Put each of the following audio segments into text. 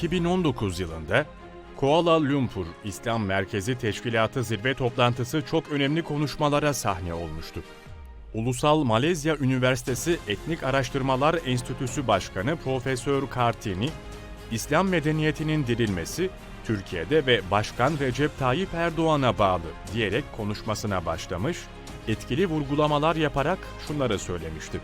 2019 yılında Kuala Lumpur İslam Merkezi Teşkilatı zirve toplantısı çok önemli konuşmalara sahne olmuştu. Ulusal Malezya Üniversitesi Etnik Araştırmalar Enstitüsü Başkanı Profesör Kartini, İslam medeniyetinin dirilmesi Türkiye'de ve Başkan Recep Tayyip Erdoğan'a bağlı diyerek konuşmasına başlamış, etkili vurgulamalar yaparak şunları söylemişti.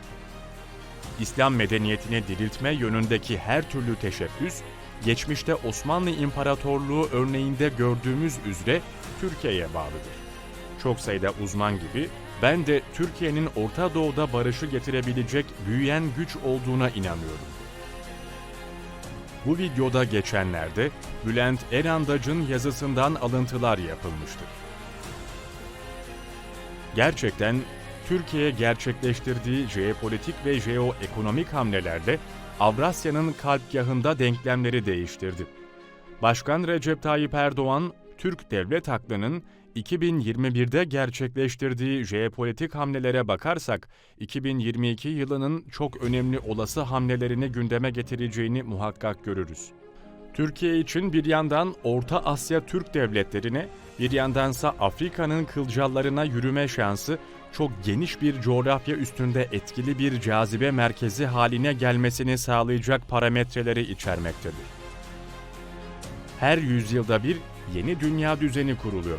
İslam medeniyetini diriltme yönündeki her türlü teşebbüs, geçmişte Osmanlı İmparatorluğu örneğinde gördüğümüz üzere Türkiye'ye bağlıdır. Çok sayıda uzman gibi ben de Türkiye'nin Orta Doğu'da barışı getirebilecek büyüyen güç olduğuna inanıyorum. Bu videoda geçenlerde Bülent Erandac'ın yazısından alıntılar yapılmıştır. Gerçekten Türkiye gerçekleştirdiği jeopolitik ve jeoekonomik hamlelerle Avrasya'nın kalpgahında denklemleri değiştirdi. Başkan Recep Tayyip Erdoğan, Türk devlet aklının 2021'de gerçekleştirdiği jeopolitik hamlelere bakarsak 2022 yılının çok önemli olası hamlelerini gündeme getireceğini muhakkak görürüz. Türkiye için bir yandan Orta Asya Türk devletlerine, bir yandansa Afrika'nın kılcallarına yürüme şansı çok geniş bir coğrafya üstünde etkili bir cazibe merkezi haline gelmesini sağlayacak parametreleri içermektedir. Her yüzyılda bir yeni dünya düzeni kuruluyor.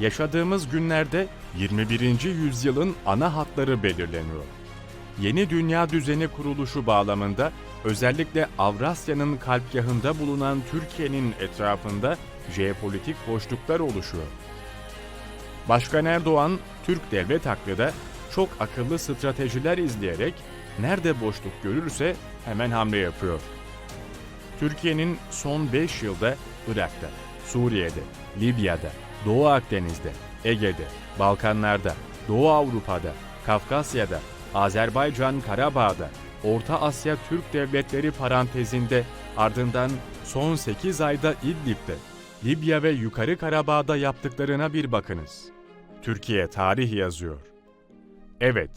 Yaşadığımız günlerde 21. yüzyılın ana hatları belirleniyor. Yeni dünya düzeni kuruluşu bağlamında özellikle Avrasya'nın kalpgahında bulunan Türkiye'nin etrafında jeopolitik boşluklar oluşuyor. Başkan Erdoğan, Türk devlet aklı çok akıllı stratejiler izleyerek nerede boşluk görürse hemen hamle yapıyor. Türkiye'nin son 5 yılda Irak'ta, Suriye'de, Libya'da, Doğu Akdeniz'de, Ege'de, Balkanlar'da, Doğu Avrupa'da, Kafkasya'da, Azerbaycan Karabağ'da, Orta Asya Türk devletleri parantezinde ardından son 8 ayda İdlib'de, Libya ve Yukarı Karabağ'da yaptıklarına bir bakınız. Türkiye tarih yazıyor. Evet,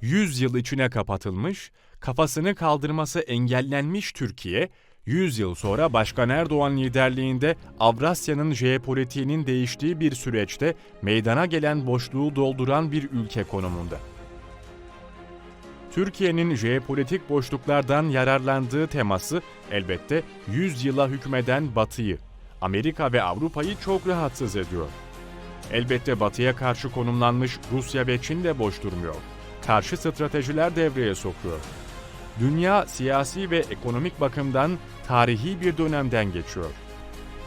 100 yıl içine kapatılmış, kafasını kaldırması engellenmiş Türkiye, 100 yıl sonra Başkan Erdoğan liderliğinde Avrasya'nın jeopolitiğinin değiştiği bir süreçte meydana gelen boşluğu dolduran bir ülke konumunda. Türkiye'nin jeopolitik boşluklardan yararlandığı teması elbette 100 yıla hükmeden Batı'yı, Amerika ve Avrupa'yı çok rahatsız ediyor. Elbette Batı'ya karşı konumlanmış Rusya ve Çin de boş durmuyor. Karşı stratejiler devreye sokuyor. Dünya siyasi ve ekonomik bakımdan tarihi bir dönemden geçiyor.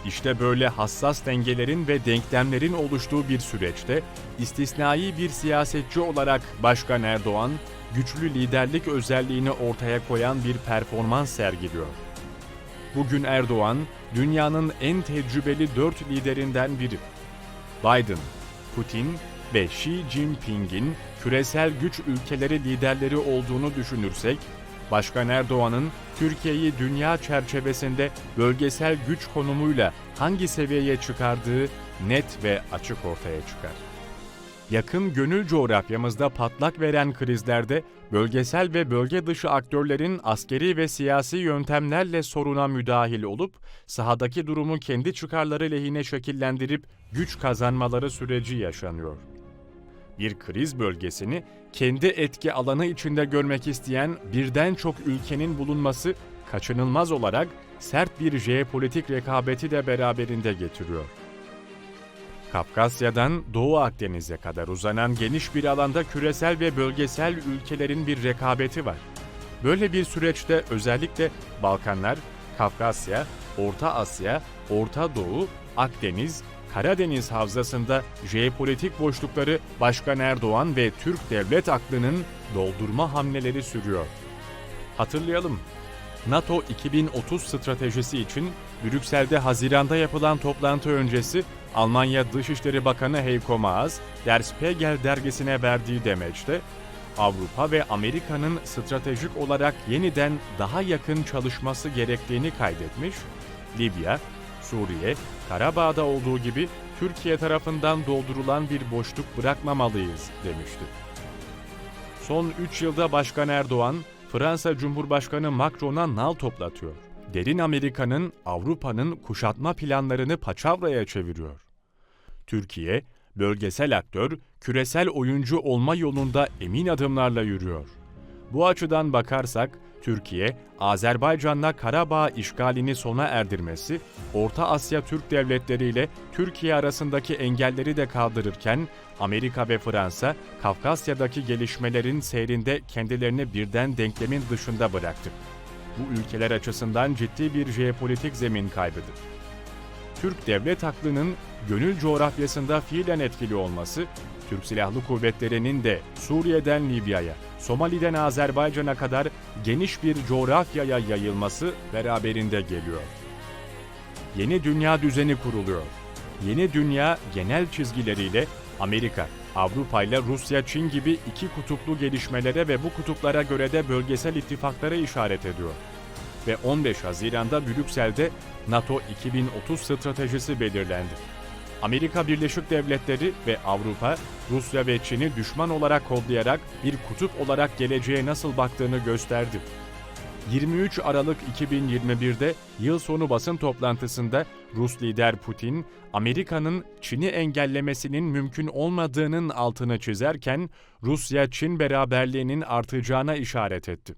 İşte böyle hassas dengelerin ve denklemlerin oluştuğu bir süreçte istisnai bir siyasetçi olarak Başkan Erdoğan güçlü liderlik özelliğini ortaya koyan bir performans sergiliyor. Bugün Erdoğan dünyanın en tecrübeli dört liderinden biri. Biden, Putin ve Xi Jinping'in küresel güç ülkeleri liderleri olduğunu düşünürsek, Başkan Erdoğan'ın Türkiye'yi dünya çerçevesinde bölgesel güç konumuyla hangi seviyeye çıkardığı net ve açık ortaya çıkar. Yakın gönül coğrafyamızda patlak veren krizlerde bölgesel ve bölge dışı aktörlerin askeri ve siyasi yöntemlerle soruna müdahil olup sahadaki durumu kendi çıkarları lehine şekillendirip güç kazanmaları süreci yaşanıyor. Bir kriz bölgesini kendi etki alanı içinde görmek isteyen birden çok ülkenin bulunması kaçınılmaz olarak sert bir jeopolitik rekabeti de beraberinde getiriyor. Kafkasya'dan Doğu Akdeniz'e kadar uzanan geniş bir alanda küresel ve bölgesel ülkelerin bir rekabeti var. Böyle bir süreçte özellikle Balkanlar, Kafkasya, Orta Asya, Orta Doğu, Akdeniz, Karadeniz havzasında jeopolitik boşlukları Başkan Erdoğan ve Türk devlet aklının doldurma hamleleri sürüyor. Hatırlayalım, NATO 2030 stratejisi için Brüksel'de Haziran'da yapılan toplantı öncesi Almanya Dışişleri Bakanı Heiko Maas, Der Spiegel dergisine verdiği demeçte, Avrupa ve Amerika'nın stratejik olarak yeniden daha yakın çalışması gerektiğini kaydetmiş, Libya, Suriye, Karabağ'da olduğu gibi Türkiye tarafından doldurulan bir boşluk bırakmamalıyız demişti. Son 3 yılda Başkan Erdoğan, Fransa Cumhurbaşkanı Macron'a nal toplatıyor. Derin Amerika'nın Avrupa'nın kuşatma planlarını paçavraya çeviriyor. Türkiye, bölgesel aktör, küresel oyuncu olma yolunda emin adımlarla yürüyor. Bu açıdan bakarsak, Türkiye, Azerbaycan'la Karabağ işgalini sona erdirmesi, Orta Asya Türk devletleriyle Türkiye arasındaki engelleri de kaldırırken, Amerika ve Fransa, Kafkasya'daki gelişmelerin seyrinde kendilerini birden denklemin dışında bıraktı. Bu ülkeler açısından ciddi bir jeopolitik zemin kaybıdır. Türk devlet aklının gönül coğrafyasında fiilen etkili olması, Türk Silahlı Kuvvetleri'nin de Suriye'den Libya'ya, Somali'den Azerbaycan'a kadar geniş bir coğrafyaya yayılması beraberinde geliyor. Yeni dünya düzeni kuruluyor. Yeni dünya genel çizgileriyle Amerika, Avrupa ile Rusya, Çin gibi iki kutuplu gelişmelere ve bu kutuplara göre de bölgesel ittifaklara işaret ediyor. Ve 15 Haziran'da Brüksel'de NATO 2030 stratejisi belirlendi. Amerika Birleşik Devletleri ve Avrupa, Rusya ve Çin'i düşman olarak kodlayarak bir kutup olarak geleceğe nasıl baktığını gösterdi. 23 Aralık 2021'de yıl sonu basın toplantısında Rus lider Putin, Amerika'nın Çin'i engellemesinin mümkün olmadığının altını çizerken Rusya-Çin beraberliğinin artacağına işaret etti.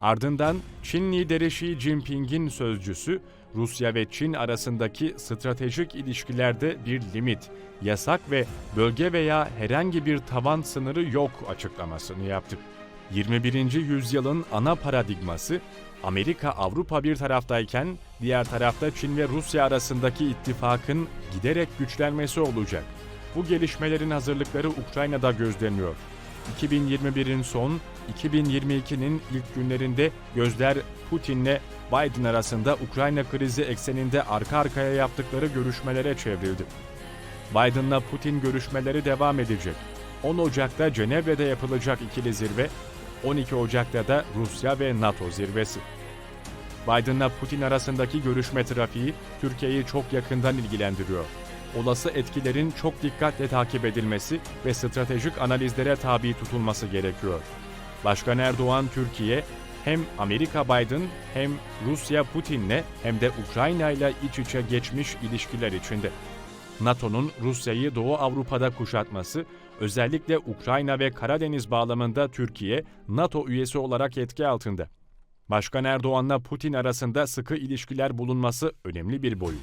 Ardından Çin lideri Xi Jinping'in sözcüsü Rusya ve Çin arasındaki stratejik ilişkilerde bir limit, yasak ve bölge veya herhangi bir taban sınırı yok açıklamasını yaptı. 21. yüzyılın ana paradigması Amerika Avrupa bir taraftayken diğer tarafta Çin ve Rusya arasındaki ittifakın giderek güçlenmesi olacak. Bu gelişmelerin hazırlıkları Ukrayna'da gözleniyor. 2021'in son, 2022'nin ilk günlerinde gözler Putin'le Biden arasında Ukrayna krizi ekseninde arka arkaya yaptıkları görüşmelere çevrildi. Biden'la Putin görüşmeleri devam edecek. 10 Ocak'ta Cenevre'de yapılacak ikili zirve, 12 Ocak'ta da Rusya ve NATO zirvesi. Biden'la Putin arasındaki görüşme trafiği Türkiye'yi çok yakından ilgilendiriyor. Olası etkilerin çok dikkatle takip edilmesi ve stratejik analizlere tabi tutulması gerekiyor. Başkan Erdoğan Türkiye hem Amerika Biden hem Rusya Putin'le hem de Ukrayna ile iç içe geçmiş ilişkiler içinde. NATO'nun Rusya'yı Doğu Avrupa'da kuşatması, özellikle Ukrayna ve Karadeniz bağlamında Türkiye, NATO üyesi olarak etki altında. Başkan Erdoğan'la Putin arasında sıkı ilişkiler bulunması önemli bir boyut.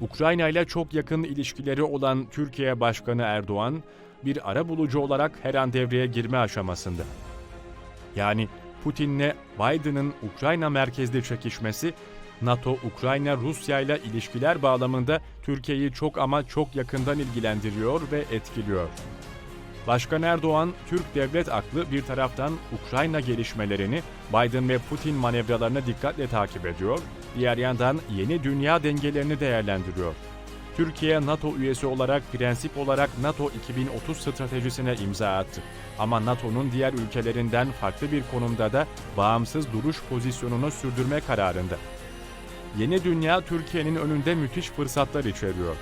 Ukrayna ile çok yakın ilişkileri olan Türkiye Başkanı Erdoğan, bir ara bulucu olarak her an devreye girme aşamasında. Yani Putin'le Biden'ın Ukrayna merkezli çekişmesi, NATO, Ukrayna, Rusya ile ilişkiler bağlamında Türkiye'yi çok ama çok yakından ilgilendiriyor ve etkiliyor. Başkan Erdoğan, Türk devlet aklı bir taraftan Ukrayna gelişmelerini, Biden ve Putin manevralarını dikkatle takip ediyor, diğer yandan yeni dünya dengelerini değerlendiriyor. Türkiye NATO üyesi olarak prensip olarak NATO 2030 stratejisine imza attı. Ama NATO'nun diğer ülkelerinden farklı bir konumda da bağımsız duruş pozisyonunu sürdürme kararında. Yeni dünya Türkiye'nin önünde müthiş fırsatlar içeriyor.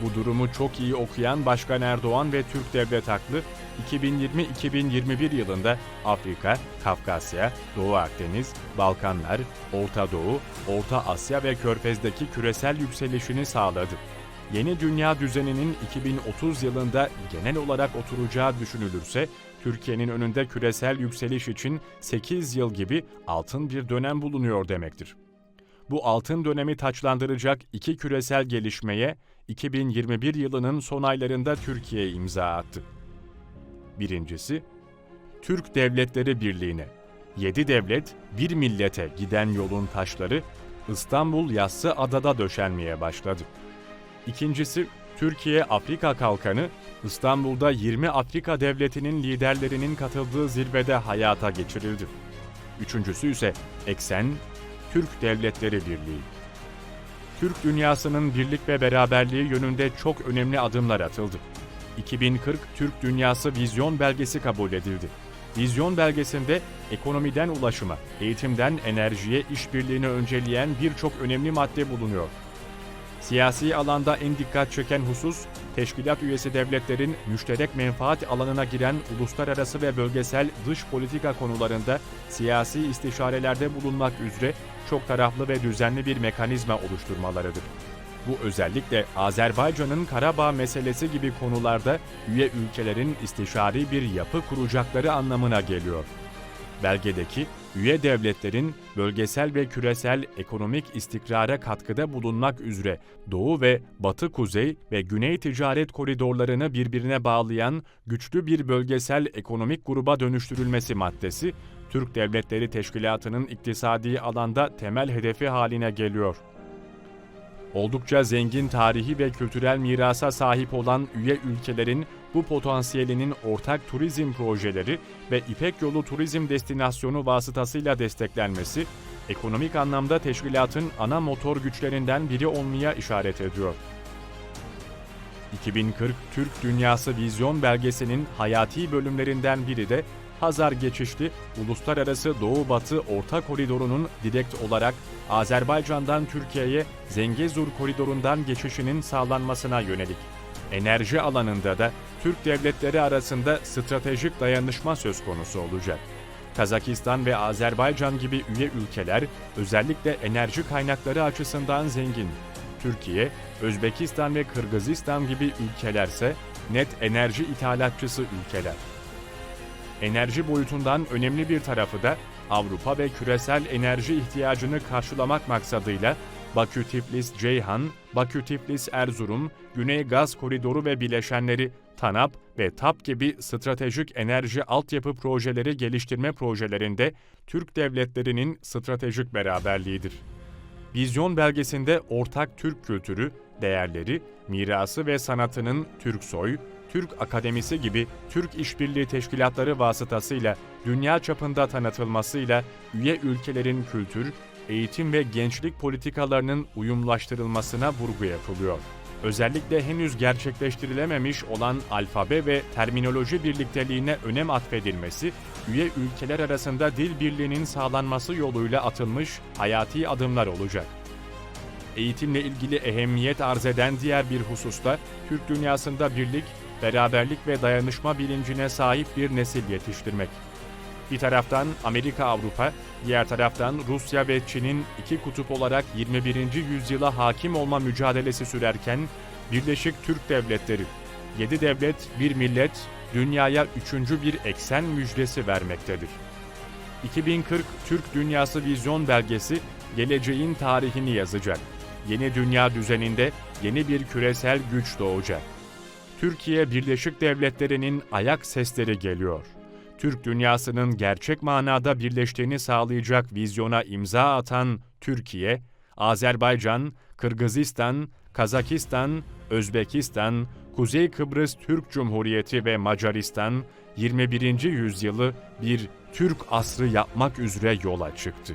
Bu durumu çok iyi okuyan Başkan Erdoğan ve Türk Devlet Aklı 2020-2021 yılında Afrika, Kafkasya, Doğu Akdeniz, Balkanlar, Orta Doğu, Orta Asya ve Körfez'deki küresel yükselişini sağladı. Yeni dünya düzeninin 2030 yılında genel olarak oturacağı düşünülürse, Türkiye'nin önünde küresel yükseliş için 8 yıl gibi altın bir dönem bulunuyor demektir. Bu altın dönemi taçlandıracak iki küresel gelişmeye 2021 yılının son aylarında Türkiye imza attı. Birincisi, Türk Devletleri Birliği'ne, 7 devlet, bir millete giden yolun taşları İstanbul Yassı Adada döşenmeye başladı. İkincisi, Türkiye Afrika Kalkanı İstanbul'da 20 Afrika devletinin liderlerinin katıldığı zirvede hayata geçirildi. Üçüncüsü ise Eksen Türk Devletleri Birliği. Türk dünyasının birlik ve beraberliği yönünde çok önemli adımlar atıldı. 2040 Türk Dünyası Vizyon Belgesi kabul edildi. Vizyon belgesinde ekonomiden ulaşıma, eğitimden enerjiye işbirliğini önceleyen birçok önemli madde bulunuyor. Siyasi alanda en dikkat çeken husus, teşkilat üyesi devletlerin müşterek menfaat alanına giren uluslararası ve bölgesel dış politika konularında siyasi istişarelerde bulunmak üzere çok taraflı ve düzenli bir mekanizma oluşturmalarıdır. Bu özellikle Azerbaycan'ın Karabağ meselesi gibi konularda üye ülkelerin istişari bir yapı kuracakları anlamına geliyor. Belgedeki üye devletlerin bölgesel ve küresel ekonomik istikrara katkıda bulunmak üzere Doğu ve Batı Kuzey ve Güney ticaret koridorlarını birbirine bağlayan güçlü bir bölgesel ekonomik gruba dönüştürülmesi maddesi, Türk Devletleri Teşkilatı'nın iktisadi alanda temel hedefi haline geliyor. Oldukça zengin tarihi ve kültürel mirasa sahip olan üye ülkelerin bu potansiyelinin ortak turizm projeleri ve İpek Yolu turizm destinasyonu vasıtasıyla desteklenmesi, ekonomik anlamda teşkilatın ana motor güçlerinden biri olmaya işaret ediyor. 2040 Türk Dünyası Vizyon Belgesi'nin hayati bölümlerinden biri de Hazar geçişli Uluslararası Doğu-Batı Orta Koridoru'nun direkt olarak Azerbaycan'dan Türkiye'ye Zengezur Koridoru'ndan geçişinin sağlanmasına yönelik. Enerji alanında da Türk devletleri arasında stratejik dayanışma söz konusu olacak. Kazakistan ve Azerbaycan gibi üye ülkeler özellikle enerji kaynakları açısından zengin. Türkiye, Özbekistan ve Kırgızistan gibi ülkelerse net enerji ithalatçısı ülkeler. Enerji boyutundan önemli bir tarafı da Avrupa ve küresel enerji ihtiyacını karşılamak maksadıyla Bakü-Tiflis-Ceyhan, Bakü-Tiflis-Erzurum, Güney Gaz Koridoru ve bileşenleri TANAP ve TAP gibi stratejik enerji altyapı projeleri geliştirme projelerinde Türk devletlerinin stratejik beraberliğidir. Vizyon belgesinde ortak Türk kültürü, değerleri, mirası ve sanatının Türksoy, Türk Akademisi gibi Türk İşbirliği Teşkilatları vasıtasıyla dünya çapında tanıtılmasıyla üye ülkelerin kültür, eğitim ve gençlik politikalarının uyumlaştırılmasına vurgu yapılıyor. Özellikle henüz gerçekleştirilememiş olan alfabe ve terminoloji birlikteliğine önem atfedilmesi, üye ülkeler arasında dil birliğinin sağlanması yoluyla atılmış hayati adımlar olacak. Eğitimle ilgili ehemmiyet arz eden diğer bir hususta Türk dünyasında birlik, beraberlik ve dayanışma bilincine sahip bir nesil yetiştirmek. Bir taraftan Amerika Avrupa, diğer taraftan Rusya ve Çin'in iki kutup olarak 21. yüzyıla hakim olma mücadelesi sürerken Birleşik Türk Devletleri, 7 devlet, bir millet, dünyaya üçüncü bir eksen müjdesi vermektedir. 2040 Türk Dünyası Vizyon Belgesi geleceğin tarihini yazacak. Yeni dünya düzeninde yeni bir küresel güç doğacak. Türkiye Birleşik Devletleri'nin ayak sesleri geliyor. Türk dünyasının gerçek manada birleştiğini sağlayacak vizyona imza atan Türkiye, Azerbaycan, Kırgızistan, Kazakistan, Özbekistan, Kuzey Kıbrıs Türk Cumhuriyeti ve Macaristan 21. yüzyılı bir Türk asrı yapmak üzere yola çıktı.